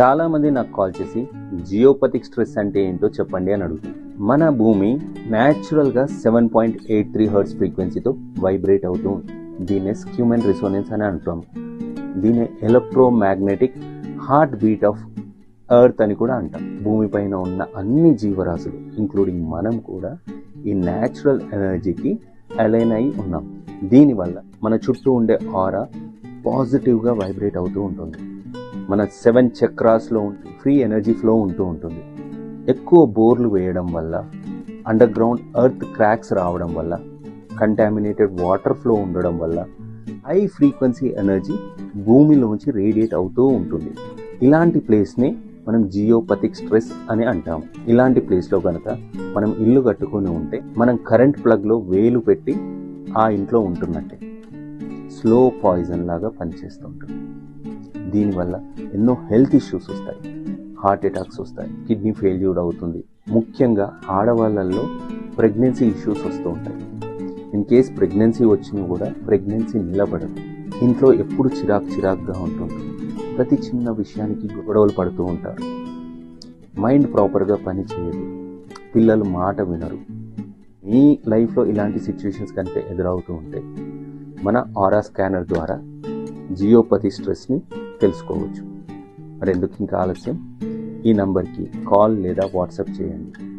చాలా మంది నాకు కాల్ చేసి జియోపతిక్ స్ట్రెస్ అంటే ఏంటో చెప్పండి అని అడుగుతుంది మన భూమి న్యాచురల్గా seven point eight three hertz ఫ్రీక్వెన్సీతో vibrate అవుతూ ఉంది. దీన్నే హ్యూమన్ రిసోనెన్స్ అని అంటాం. దీన్ని electromagnetic heart beat of earth అని కూడా అంటాం. భూమిపైన ఉన్న అన్ని జీవరాశులు ఇంక్లూడింగ్ మనం కూడా ఈ న్యాచురల్ ఎనర్జీకి అలైన్ అయి ఉన్నాం. దీనివల్ల మన చుట్టూ ఉండే ఆరా పాజిటివ్గా వైబ్రేట్ అవుతూ ఉంటుంది. మన సెవెన్ చక్రాస్లో ఫ్రీ ఎనర్జీ ఫ్లో ఉంటూ ఉంటుంది. ఎక్కువ బోర్లు వేయడం వల్ల అండర్ గ్రౌండ్ ఎర్త్ క్రాక్స్ రావడం వల్ల కంటామినేటెడ్ వాటర్ ఫ్లో ఉండడం వల్ల హై ఫ్రీక్వెన్సీ ఎనర్జీ భూమిలోంచి రేడియేట్ అవుతూ ఉంటుంది. ఇలాంటి ప్లేస్నే మనం జియోపతిక్ స్ట్రెస్ అని అంటాం. ఇలాంటి ప్లేస్లో కనుక మనం ఇల్లు కట్టుకొని ఉంటే మనం కరెంట్ ప్లగ్లో వేలు పెట్టి ఆ ఇంట్లో ఉంటున్నట్టే. స్లో పాయిజన్ లాగా పనిచేస్తుంటుంది దీనివల్ల ఎన్నో హెల్త్ ఇష్యూస్ వస్తాయి. హార్ట్ అటాక్స్ వస్తాయి. కిడ్నీ ఫెయిల్యూర్ అవుతుంది. ముఖ్యంగా ఆడవాళ్ళల్లో ప్రెగ్నెన్సీ ఇష్యూస్ వస్తూ ఉంటాయి. ఇన్ కేస్ ప్రెగ్నెన్సీ వచ్చినా కూడా ప్రెగ్నెన్సీ నిలబడదు. ఇంట్లో ఎప్పుడు చిరాకు చిరాకుగా ఉంటుంది. ప్రతి చిన్న విషయానికి గొడవలు పడుతూ ఉంటారు. మైండ్ ప్రాపర్గా పనిచేయదు పిల్లలు మాట వినరు. మీ లైఫ్లో ఇలాంటి సిచ్యువేషన్స్ కనుక ఎదురవుతూ ఉంటాయి. మన ఆరా స్కానర్ ద్వారా జియోపతి స్ట్రెస్ని తెలుసుకోవచ్చు. మరి ఎందుకు ఇంకా ఆలస్యం? ఈ నంబర్కి కాల్ లేదా వాట్సాప్ చేయండి.